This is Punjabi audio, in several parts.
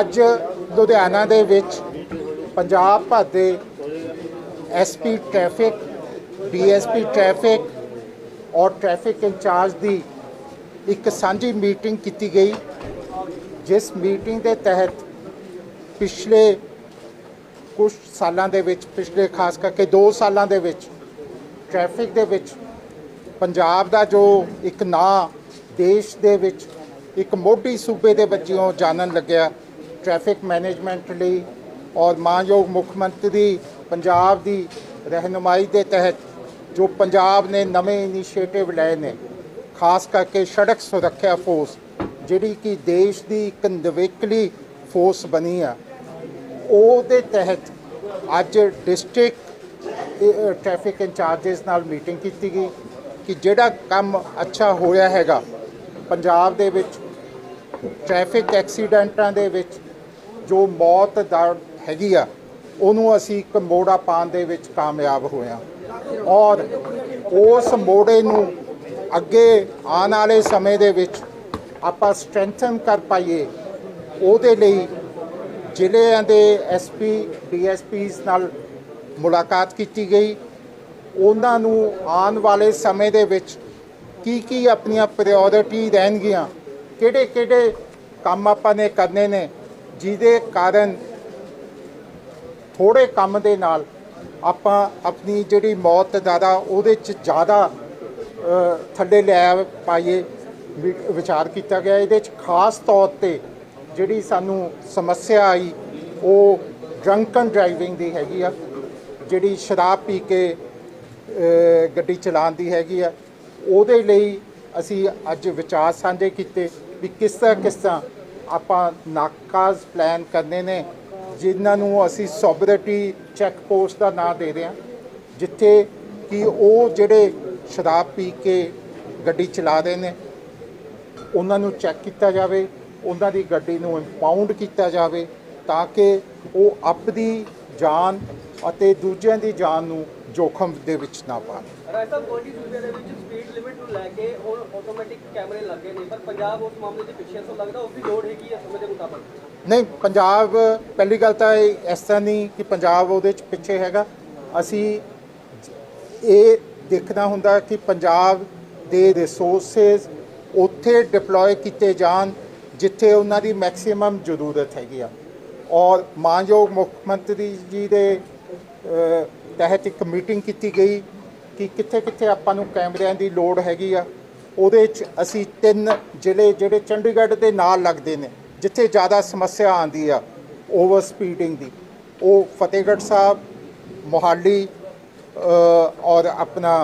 ਅੱਜ ਲੁਧਿਆਣਾ ਦੇ ਵਿੱਚ ਪੰਜਾਬ ਭਰ ਦੇ ਐਸਪੀ ਟ੍ਰੈਫਿਕ ਡੀਐਸਪੀ ਟ੍ਰੈਫਿਕ ਔਰ ਟ੍ਰੈਫਿਕ ਇੰਚਾਰਜ ਦੀ ਇੱਕ ਸਾਂਝੀ ਮੀਟਿੰਗ ਕੀਤੀ ਗਈ, ਜਿਸ ਮੀਟਿੰਗ ਦੇ ਤਹਿਤ ਪਿਛਲੇ ਕੁਝ ਸਾਲਾਂ ਦੇ ਵਿੱਚ, ਪਿਛਲੇ ਖਾਸ ਕਰਕੇ 2 ਸਾਲਾਂ ਦੇ ਵਿੱਚ, ਟ੍ਰੈਫਿਕ ਦੇ ਵਿੱਚ, ਪੰਜਾਬ ਦਾ ਜੋ ਇੱਕ ਨਾਂ ਦੇਸ਼ ਦੇ ਵਿੱਚ ਇੱਕ ਮੋਢੀ ਸੂਬੇ ਦੇ ਵਜੋਂ ਜਾਣਨ ਲੱਗਿਆ। ਟ੍ਰੈਫਿਕ ਮੈਨੇਜਮੈਂਟ ਲਈ ਔਰ ਮਾਨਯੋਗ ਮੁੱਖ ਮੰਤਰੀ ਪੰਜਾਬ ਦੀ ਰਹਿਨੁਮਾਈ ਦੇ ਤਹਿਤ ਜੋ ਪੰਜਾਬ ਨੇ ਨਵੇਂ ਇਨੀਸ਼ੀਏਟਿਵ ਲਏ ਨੇ, ਖਾਸ ਕਰਕੇ ਸੜਕ ਸੁਰੱਖਿਆ ਫੋਰਸ ਜਿਹੜੀ ਕਿ ਦੇਸ਼ ਦੀ ਇੱਕ ਨਵੇਕਲੀ ਫੋਰਸ ਬਣੀ ਆ, ਉਹਦੇ ਤਹਿਤ ਅੱਜ ਡਿਸਟ੍ਰਿਕਟ ਟ੍ਰੈਫਿਕ ਇੰਚਾਰਜਸ ਨਾਲ ਮੀਟਿੰਗ ਕੀਤੀ ਗਈ ਕਿ ਜਿਹੜਾ ਕੰਮ ਅੱਛਾ ਹੋਇਆ ਹੈਗਾ, ਪੰਜਾਬ ਦੇ ਵਿੱਚ ਟ੍ਰੈਫਿਕ ਐਕਸੀਡੈਂਟਾਂ ਦੇ ਵਿੱਚ ਜੋ ਮੌਤ ਦਾ ਹੈਗੀ ਆ, ਉਹਨੂੰ ਅਸੀਂ ਇੱਕ ਮੋੜਾ ਪਾਉਣ ਦੇ ਵਿੱਚ ਕਾਮਯਾਬ ਹੋਇਆ ਔਰ ਉਸ ਮੋੜੇ ਨੂੰ ਅੱਗੇ ਆਉਣ ਵਾਲੇ ਸਮੇਂ ਦੇ ਵਿੱਚ ਆਪਾਂ ਸਟਰੈਂਥਨ ਕਰ ਪਾਈਏ, ਉਹਦੇ ਲਈ ਜ਼ਿਲ੍ਹਿਆਂ ਦੇ ਐਸਪੀ ਡੀਐਸਪੀਸ ਨਾਲ ਮੁਲਾਕਾਤ ਕੀਤੀ ਗਈ। ਉਹਨਾਂ ਨੂੰ ਆਉਣ ਵਾਲੇ ਸਮੇਂ ਦੇ ਵਿੱਚ ਕੀ ਕੀ ਆਪਣੀਆਂ ਪ੍ਰਾਇੋਰਟੀ ਰਹਿਣਗੀਆਂ ਕਿਹੜੇ ਕਿਹੜੇ ਕੰਮ ਆਪਾਂ ਨੇ ਕਰਨੇ ਨੇ ਜਿਹਦੇ ਕਾਰਨ ਥੋੜੇ ਕੰਮ ਦੇ ਨਾਲ ਆਪਾਂ ਆਪਣੀ ਜਿਹੜੀ ਮੌਤ ਦਾਦਾ ਉਹਦੇ ਚ ਜ਼ਿਆਦਾ ਥੱਲੇ ਲੈ ਪਾਈਏ ਵਿਚਾਰ ਕੀਤਾ ਗਿਆ। ਇਹਦੇ ਚ ਖਾਸ ਤੌਰ ਤੇ ਜਿਹੜੀ ਸਾਨੂੰ ਸਮੱਸਿਆ ਆਈ, ਉਹ ਡਰੰਕਨ ਡਰਾਈਵਿੰਗ ਦੀ ਹੈਗੀ ਆ, ਜਿਹੜੀ ਸ਼ਰਾਬ ਪੀ ਕੇ ਗੱਡੀ ਚਲਾਉਣ ਦੀ ਹੈਗੀ ਆ। ਉਹਦੇ ਲਈ ਅਸੀਂ ਅੱਜ ਵਿਚਾਰ ਸਾਂਝੇ ਕੀਤੇ ਵੀ ਕਿਸ ਤਰ੍ਹਾਂ ਕਿਸ ਤਰ੍ਹਾਂ ਆਪਾਂ ਨਾਕਾਜ਼ ਪਲਾਨ ਕਰਨੇ ਨੇ, ਜਿਨ੍ਹਾਂ ਨੂੰ ਅਸੀਂ ਸੋਬਰਿਟੀ ਚੈੱਕ ਪੋਸਟ ਦਾ ਨਾਂ ਦੇ ਰਹੇ ਹਾਂ, ਜਿੱਥੇ ਕਿ ਉਹ ਜਿਹੜੇ ਸ਼ਰਾਬ ਪੀ ਕੇ ਗੱਡੀ ਚਲਾ ਰਹੇ ਨੇ, ਉਹਨਾਂ ਨੂੰ ਚੈੱਕ ਕੀਤਾ ਜਾਵੇ, ਉਹਨਾਂ ਦੀ ਗੱਡੀ ਨੂੰ ਇੰਪਾਊਂਡ ਕੀਤਾ ਜਾਵੇ, ਤਾਂ ਕਿ ਉਹ ਆਪਦੀ ਜਾਨ ਅਤੇ ਦੂਜਿਆਂ ਦੀ ਜਾਨ ਨੂੰ ਜੋਖਮ ਦੇ ਵਿੱਚ ਨਾ ਪਾਣ ਰਾਜਸਥਾਨ ਕੋਈ ਸੂਬੇ ਦੇ ਵਿੱਚ ਸਪੀਡ ਲਿਮਿਟ ਨੂੰ ਲੈ ਕੇ ਹੁਣ ਆਟੋਮੈਟਿਕ ਕੈਮਰੇ ਲੱਗੇ ਨੇ ਪਰ ਪੰਜਾਬ ਉਸ ਮਾਮਲੇ 'ਚ ਪਿੱਛੇ ਤੋਂ ਲੱਗਦਾ ਉਸ ਦੀ ਲੋੜ ਹੈਗੀ ਹੈ ਸਮੇਂ ਦੇ ਮੁਤਾਬਕ? ਨਹੀਂ ਪੰਜਾਬ ਪਹਿਲੀ ਗੱਲ ਤਾਂ ਇਸ ਤਰ੍ਹਾਂ ਨਹੀਂ ਕਿ ਪੰਜਾਬ ਉਹਦੇ ਚ ਪਿੱਛੇ ਹੈਗਾ। ਅਸੀਂ ਇਹ ਦੇਖਣਾ ਹੁੰਦਾ ਕਿ ਪੰਜਾਬ ਦੇ ਰਿਸੋਰਸਸ ਉੱਥੇ ਡਿਪਲੋਏ ਕੀਤੇ ਜਾਣ ਜਿੱਥੇ ਉਹਨਾਂ ਦੀ ਮੈਕਸਿਮਮ ਜ਼ਰੂਰਤ ਹੈਗੀ ਆ। ਔਰ ਮਾਨਯੋਗ ਮੁੱਖ ਮੰਤਰੀ ਜੀ ਦੇ ਤਹਿਤ ਇੱਕ ਮੀਟਿੰਗ ਕੀਤੀ ਗਈ ਕਿ ਕਿੱਥੇ ਕਿੱਥੇ ਆਪਾਂ ਨੂੰ ਕੈਮਰਿਆਂ ਦੀ ਲੋੜ ਹੈਗੀ ਆ। ਉਹਦੇ 'ਚ ਅਸੀਂ ਤਿੰਨ ਜ਼ਿਲ੍ਹੇ ਜਿਹੜੇ ਚੰਡੀਗੜ੍ਹ ਦੇ ਨਾਲ ਲੱਗਦੇ ਨੇ ਜਿੱਥੇ ਜ਼ਿਆਦਾ ਸਮੱਸਿਆ ਆਉਂਦੀ ਆ ਓਵਰ ਸਪੀਡਿੰਗ ਦੀ। ਉਹ ਫਤਿਹਗੜ੍ਹ ਸਾਹਿਬ ਮੋਹਾਲੀ ਔਰ ਆਪਣਾ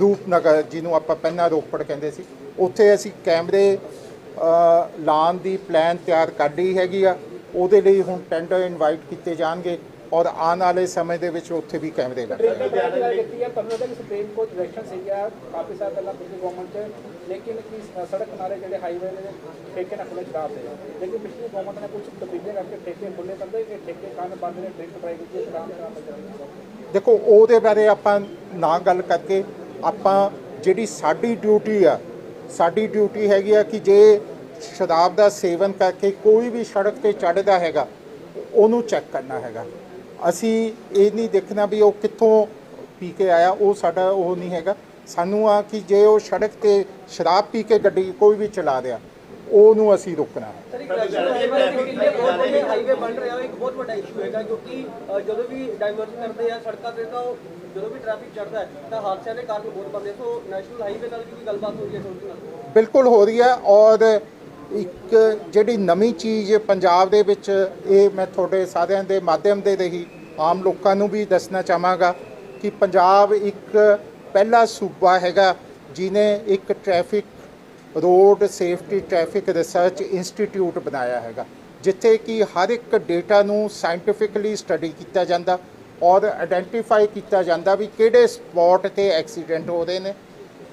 ਰੂਪਨਗਰ ਜਿਹਨੂੰ ਆਪਾਂ ਪਹਿਲਾਂ ਰੋਪੜ ਕਹਿੰਦੇ ਸੀ। ਉੱਥੇ ਅਸੀਂ ਕੈਮਰੇ ਅ, ਲਾਉਣ ਦੀ ਪਲਾਨ ਤਿਆਰ ਕਰ ਲਈ ਹੈਗੀ ਆ। ਉਹਦੇ ਲਈ ਹੁਣ ਟੈਂਡਰ ਇਨਵਾਈਟ ਕੀਤੇ ਜਾਣਗੇ। ਔਰ ਆਉਣ ਵਾਲੇ ਸਮੇਂ ਦੇ ਵਿੱਚ ਉੱਥੇ ਵੀ ਕੈਮਰੇ ਲੱਗਣਗੇ ਕਿ ਸੁਪਰੀਮ ਕੋਰਟ ਡਾਇਰੈਕਸ਼ਨ ਸੀਗਾ ਕਾਫੀ ਸਾਲ ਪਹਿਲਾਂ ਪਿਛਲੀ ਗਵਰਨਮੈਂਟ 'ਚ ਲੇਕਿਨ ਕਿ ਸੜਕ ਕਿਨਾਰੇ ਜਿਹੜੇ ਹਾਈਵੇ ਨੇ ਠੇਕੇ ਨਾ ਖੁੱਲੇ ਸ਼ਰਾਬ ਦੇ ਲੇਕਿਨ ਪਿਛਲੀ ਗਵਰਨਮੈਂਟ ਨੇ ਕੁਝ ਤਬਦੀਲੀਆਂ ਕਰਕੇ ਠੇਕੇ ਖੁੱਲੇ ਕਰਦੇ ਇਹ ਠੇਕੇ ਕਾਰਨ ਬੰਦ ਨੇ ਡਰਿੰਕ ਡਰਾਈਵ ਕੀਤੀ ਸ਼ਰਾਬ ਬੱਚਾ ਦੇਖੋ ਉਹਦੇ ਬਾਰੇ ਆਪਾਂ ਨਾ ਗੱਲ ਕਰਕੇ ਆਪਾਂ ਜਿਹੜੀ ਸਾਡੀ ਡਿਊਟੀ ਆ ਸਾਡੀ ਡਿਊਟੀ ਹੈਗੀ ਆ ਕਿ ਜੇ ਸ਼ਰਾਬ ਦਾ ਸੇਵਨ ਕਰਕੇ ਕੋਈ ਵੀ ਸੜਕ ਤੇ ਚੜ੍ਹਦਾ ਹੈਗਾ ਉਹਨੂੰ ਚੈੱਕ ਕਰਨਾ ਹੈਗਾ। ਅਸੀਂ ਇਹ ਨਹੀਂ ਦੇਖਣਾ ਵੀ ਉਹ ਕਿੱਥੋਂ ਪੀ ਕੇ ਆਇਆ ਉਹ ਸਾਡਾ ਉਹ ਨਹੀਂ ਹੈਗਾ। ਸਾਨੂੰ ਆ ਕਿ ਜੇ ਉਹ ਸੜਕ ਤੇ ਸ਼ਰਾਬ ਪੀ ਕੇ ਗੱਡੀ ਕੋਈ ਵੀ ਚਲਾ ਰਿਹਾ ਉਹਨੂੰ ਅਸੀਂ ਰੋਕਣਾ ਹੈ। ਸਰ ਇੱਕ ਨੈਸ਼ਨਲ ਹਾਈਵੇ ਜਿਹੜੇ ਬਹੁਤ ਵੱਡੇ ਹਾਈਵੇ ਬਣ ਰਿਹਾ ਉਹ ਇੱਕ ਬਹੁਤ ਵੱਡਾ ਇਸ਼ੂ ਹੈਗਾ ਕਿਉਂਕਿ ਅ, ਜਦੋਂ ਵੀ ਡਾਈਵਰਜ ਕਰਦੇ ਆ ਸੜਕਾਂ ਤੇ ਤਾਂ ਉਹ ਜਦੋਂ ਵੀ ਟ੍ਰੈਫਿਕ ਚੜਦਾ ਹੈ ਤਾਂ ਹਾਦਸਿਆਂ ਦੇ ਕਾਰਨ ਬਹੁਤ ਬਣਦੇ ਸੋ ਨੈਸ਼ਨਲ ਹਾਈਵੇ ਨਾਲ ਵੀ ਕੋਈ ਗੱਲਬਾਤ ਹੋਈ ਹੈ ਤੁਹਾਡੇ ਨਾਲ? ਬਿਲਕੁਲ ਹੋ ਰਹੀ ਹੈ ਔਰ ਇੱਕ ਜਿਹੜੀ ਨਵੀਂ ਚੀਜ਼ ਪੰਜਾਬ ਦੇ ਵਿੱਚ ਇਹ ਮੈਂ ਤੁਹਾਡੇ ਸਾਰਿਆਂ ਦੇ ਮਾਧਿਅਮ ਦੇ ਰਹੀ ਆਮ ਲੋਕਾਂ ਨੂੰ ਵੀ ਦੱਸਣਾ ਚਾਹਾਂਗਾ ਕਿ ਪੰਜਾਬ ਇੱਕ ਪਹਿਲਾ ਸੂਬਾ ਹੈਗਾ ਜਿਨੇ ਇੱਕ traffic, road safety traffic research institute ਬਣਾਇਆ ਹੈਗਾ, ਜਿੱਥੇ ਕਿ ਹਰ ਇੱਕ ਡੇਟਾ ਨੂੰ ਸਾਇੰਟੀਫਿਕਲੀ ਸਟੱਡੀ ਕੀਤਾ ਜਾਂਦਾ ਔਰ ਆਇਡੈਂਟੀਫਾਈ ਕੀਤਾ ਜਾਂਦਾ ਵੀ ਕਿਹੜੇ ਸਪੌਟ ਤੇ ਐਕਸੀਡੈਂਟ ਹੋ ਰਹੇ ਨੇ,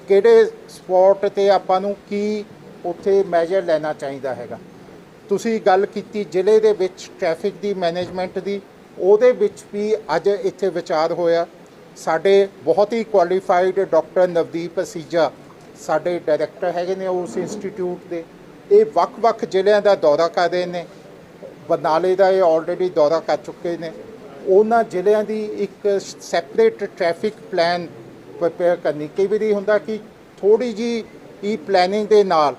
ਕਿਹੜੇ ਸਪੌਟ ਤੇ ਆਪਾਂ ਨੂੰ ਕੀ ਉੱਥੇ ਮੈਜਰ ਲੈਣਾ ਚਾਹੀਦਾ ਹੈਗਾ। ਤੁਸੀਂ ਗੱਲ ਕੀਤੀ ਜ਼ਿਲ੍ਹੇ ਦੇ ਵਿੱਚ ਟ੍ਰੈਫਿਕ ਦੀ ਮੈਨੇਜਮੈਂਟ ਦੀ, ਉਹਦੇ ਵਿੱਚ ਵੀ ਅੱਜ ਇੱਥੇ ਵਿਚਾਰ ਹੋਇਆ। ਸਾਡੇ ਬਹੁਤ ਹੀ ਕੁਆਲੀਫਾਈਡ ਡਾਕਟਰ ਨਵਦੀਪ ਅਸੀਜਾ ਸਾਡੇ ਡਾਇਰੈਕਟਰ ਹੈਗੇ ਨੇ ਉਸ ਇੰਸਟੀਚਿਊਟ ਦੇ। ਇਹ ਵੱਖ-ਵੱਖ ਜ਼ਿਲ੍ਹਿਆਂ ਦਾ ਦੌਰਾ ਕਰ ਰਹੇ ਨੇ। ਬਰਨਾਲੇ ਦਾ ਇਹ ਆਲਰੇਡੀ ਦੌਰਾ ਕਰ ਚੁੱਕੇ ਨੇ। ਉਹਨਾਂ ਜ਼ਿਲ੍ਹਿਆਂ ਦੀ ਇੱਕ ਸੈਪਰੇਟ ਟ੍ਰੈਫਿਕ ਪਲਾਨ ਪ੍ਰਪੇਅਰ ਕਰਨੀ। ਕਈ ਵਾਰੀ ਹੁੰਦਾ ਕਿ ਥੋੜੀ ਜੀ ਇਹ ਪਲੈਨਿੰਗ ਦੇ ਨਾਲ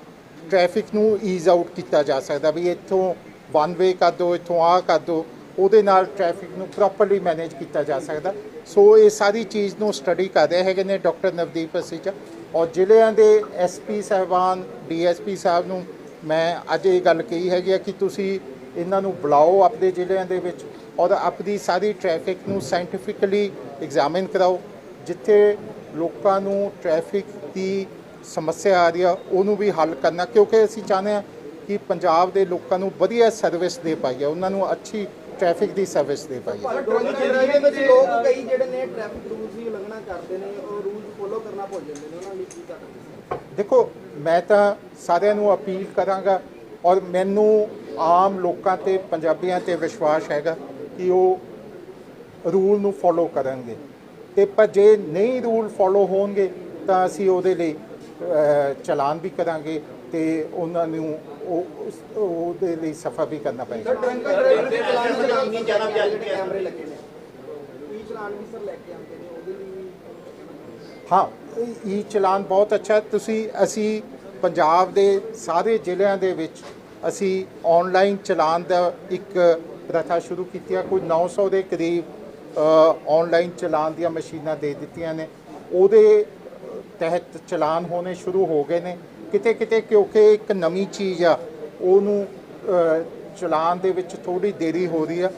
ਟ੍ਰੈਫਿਕ ਨੂੰ ਈਜ਼ ਆਊਟ ਕੀਤਾ ਜਾ ਸਕਦਾ ਵੀ ਇੱਥੋਂ ਵਨ ਵੇ ਕਰ ਦਿਓ, ਇੱਥੋਂ ਆਹ ਕਰ ਦਿਓ, ਉਹਦੇ ਨਾਲ ਟ੍ਰੈਫਿਕ ਨੂੰ ਪ੍ਰੋਪਰਲੀ ਮੈਨੇਜ ਕੀਤਾ ਜਾ ਸਕਦਾ। ਸੋ ਇਹ ਸਾਰੀ ਚੀਜ਼ ਨੂੰ ਸਟੱਡੀ ਕਰ ਰਹੇ ਹੈਗੇ ਨੇ ਡਾਕਟਰ ਨਵਦੀਪ ਅਸੀਜਾ ਔਰ ਜ਼ਿਲ੍ਹਿਆਂ ਦੇ ਐਸਪੀ ਸਾਹਿਬਾਨ ਡੀਐਸਪੀ ਸਾਹਿਬ ਨੂੰ ਮੈਂ ਅੱਜ ਇਹ ਗੱਲ ਕਹੀ ਹੈਗੀ ਆ ਕਿ ਤੁਸੀਂ ਇਹਨਾਂ ਨੂੰ ਬੁਲਾਓ ਆਪਣੇ ਜ਼ਿਲ੍ਹਿਆਂ ਦੇ ਵਿੱਚ ਔਰ ਆਪਣੀ ਸਾਰੀ ਟ੍ਰੈਫਿਕ ਨੂੰ ਸਾਇੰਟੀਫਿਕਲੀ ਐਗਜ਼ਾਮਿਨ ਕਰਾਓ। ਜਿੱਥੇ ਲੋਕਾਂ ਨੂੰ ਟ੍ਰੈਫਿਕ ਦੀ ਸਮੱਸਿਆ ਆ ਰਹੀ ਆ ਉਹਨੂੰ ਵੀ ਹੱਲ ਕਰਨਾ ਕਿਉਂਕਿ ਅਸੀਂ ਚਾਹੁੰਦੇ ਹਾਂ ਕਿ ਪੰਜਾਬ ਦੇ ਲੋਕਾਂ ਨੂੰ ਵਧੀਆ ਸਰਵਿਸ ਦੇ ਪਾਈਏ ਉਹਨਾਂ ਨੂੰ ਅੱਛੀ ਟ੍ਰੈਫਿਕ ਦੀ ਸਰਵਿਸ ਦੇ ਪਾਈਏ। ਲੋਕ ਕਈ ਜਿਹੜੇ ਨੇ ਟ੍ਰੈਫਿਕ ਰੂਲਸ ਦੀ ਉਲੰਘਣਾ ਕਰਦੇ ਨੇ ਉਹ ਰੂਲਸ ਫੋਲੋ ਕਰਨਾ ਭੁੱਲ ਜਾਂਦੇ ਨੇ ਉਹਨਾਂ ਲਈ ਕੀ ਕਰਨਾ ਦੇਖੋ ਮੈਂ ਤਾਂ ਸਾਰਿਆਂ ਨੂੰ ਅਪੀਲ ਕਰਾਂਗਾ ਔਰ ਮੈਨੂੰ ਆਮ ਲੋਕਾਂ ਤੇ ਪੰਜਾਬੀਆਂ ਤੇ ਵਿਸ਼ਵਾਸ ਹੈਗਾ ਕਿ ਉਹ ਰੂਲ ਨੂੰ ਫੋਲੋ ਕਰਨਗੇ। ਤੇ ਪਰ ਜੇ ਨਹੀਂ ਰੂਲ ਫੋਲੋ ਹੋਣਗੇ ਤਾਂ ਅਸੀਂ ਉਹਦੇ ਲਈ ਚਲਾਨ ਵੀ ਕਰਾਂਗੇ ਤੇ ਉਹਨਾਂ ਨੂੰ ਉਹ ਉਹਦੇ ਲਈ ਸਫਾ ਵੀ ਕਰਨਾ ਪਏਗਾ। ਡਰਿੰਕ ਡਰਾਈਵਰ ਦੇ ਚਲਾਨ ਚਲਾਨ ਨਹੀਂ ਜ਼ਿਆਦਾ ਜਿਹੜੇ ਕੈਮਰੇ ਲੱਗੇ ਨੇ। ਕੀ ਚਲਾਨ ਵੀ ਸਰ ਲੈ ਕੇ ਆਉਂਦੇ ਨੇ ਉਹਦੇ ਲਈ ਵੀ ਹਾਂ ਇਹ ਚਲਾਨ ਬਹੁਤ ਅੱਛਾ ਹੈ। ਤੁਸੀਂ ਅਸੀਂ ਪੰਜਾਬ ਦੇ ਸਾਰੇ ਜ਼ਿਲ੍ਹਿਆਂ ਦੇ ਵਿੱਚ ਅਸੀਂ ਆਨਲਾਈਨ ਚਲਾਨ ਦਾ ਇੱਕ ਪ੍ਰਥਾ ਸ਼ੁਰੂ ਕੀਤੀ ਹੈ ਕੋਈ 900 ਦੇ ਕਰੀਬ ਆਨਲਾਈਨ ਚਲਾਨ ਦੀਆਂ ਮਸ਼ੀਨਾਂ ਦੇ ਦਿੱਤੀਆਂ ਨੇ। ਉਹਦੇ ਤਹਿਤ ਚਲਾਨ ਹੋਣੇ ਸ਼ੁਰੂ ਹੋ ਗਏ ਨੇ। ਕਿਤੇ ਕਿਤੇ ਕਿਉਂਕਿ ਇੱਕ ਨਵੀਂ ਚੀਜ਼ ਆ ਉਹਨੂੰ ਅ, ਚਲਾਨ ਦੇ ਵਿੱਚ ਥੋੜੀ ਦੇਰੀ ਹੋ ਰਹੀ ਆ।